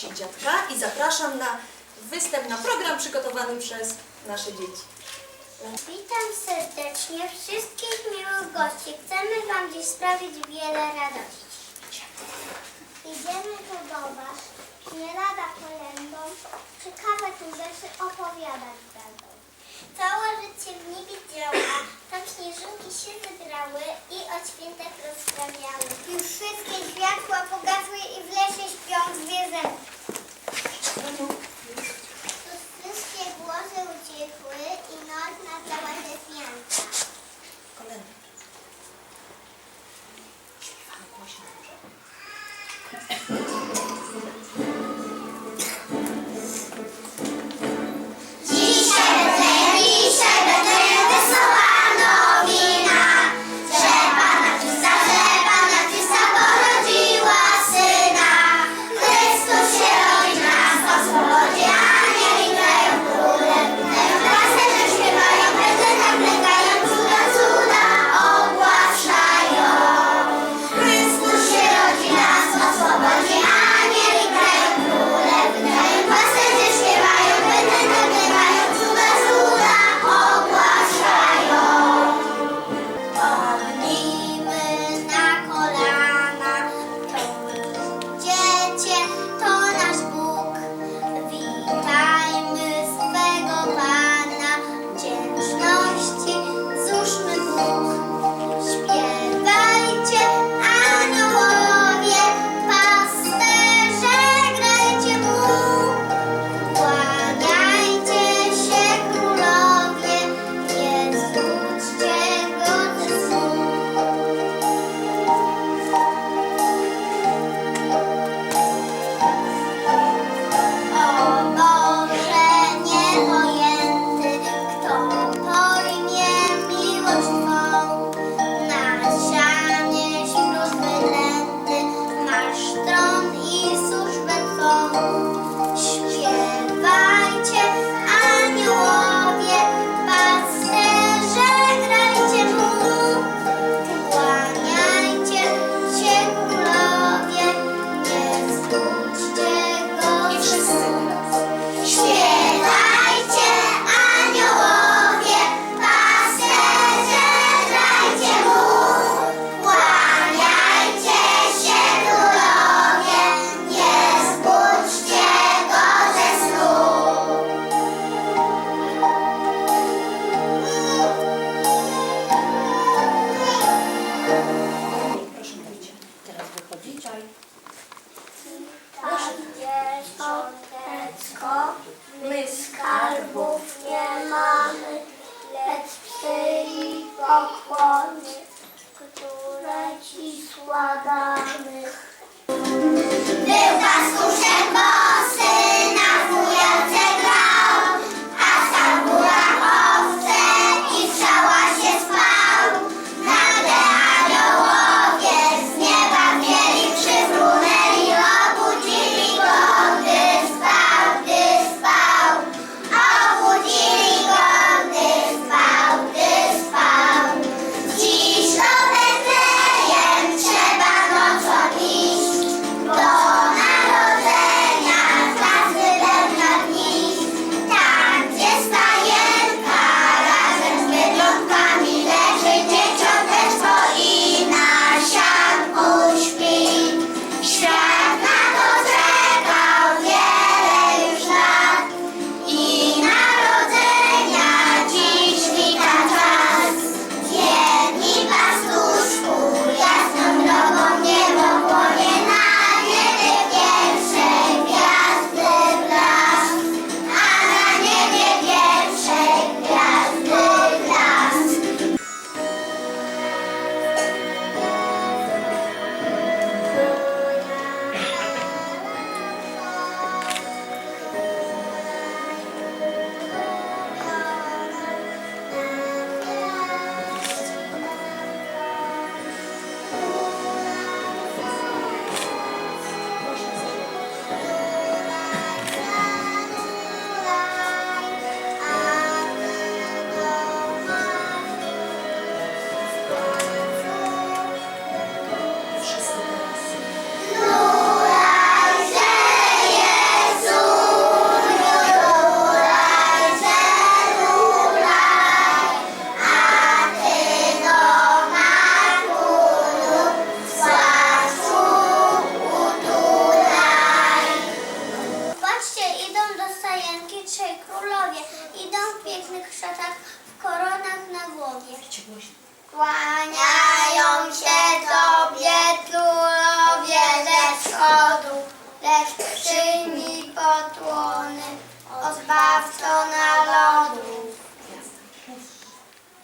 Babci i Dziadka i zapraszam na występ, na program przygotowany przez nasze dzieci. Witam serdecznie wszystkich miłych gości. Chcemy Wam dziś sprawić wiele radości. Idziemy tu do Was, nie lada kolędą, ciekawe tu rzeczy opowiadać będą. Całe życie w niebie działa, tam śnieżynki się zebrały i o świętach rozprawiały. Już wszystkie światła pogasły i w lesie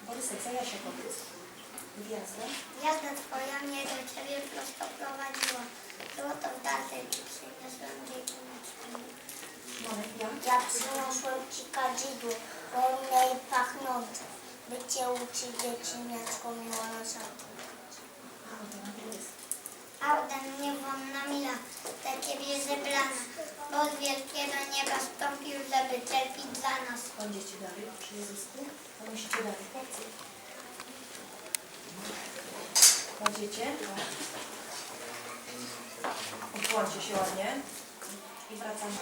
Borysek, Zajasia powiedz. Gwiazda. Jazda twoja mnie do ciebie prosto prowadziła. Złoto w dalszej ci przyniosłem dziewczyneczki. Monek, ja. Ja przyniosłem ci kadzidło, pełne i pachnące, by cię uczyć dziewczyneczką miłosierdzia. Auda, Borys. Auda mnie wolna dla nas. Chodzicie dalej przy Jezusku. Musicie dalej, chłopcy. Chodzicie. No. Odkłoncie się ładnie. I wracamy.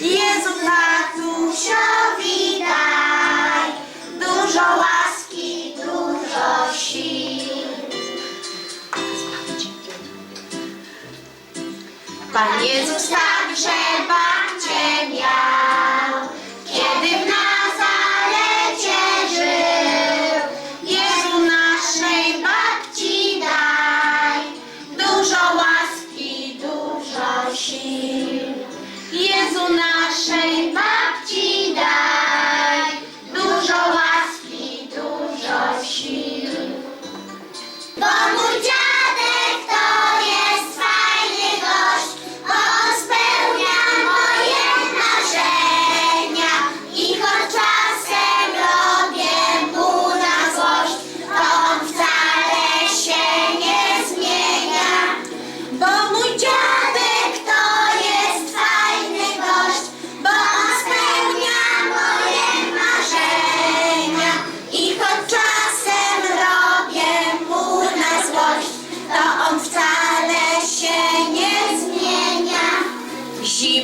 Jezu tatusiowi daj dużo łaski, dużo sił. Pan Jezus także bawi.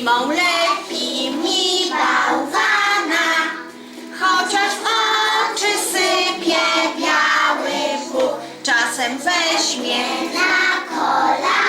zimą lepi mi bałwana, chociaż w oczy sypie biały puch, czasem weźmie na kolana.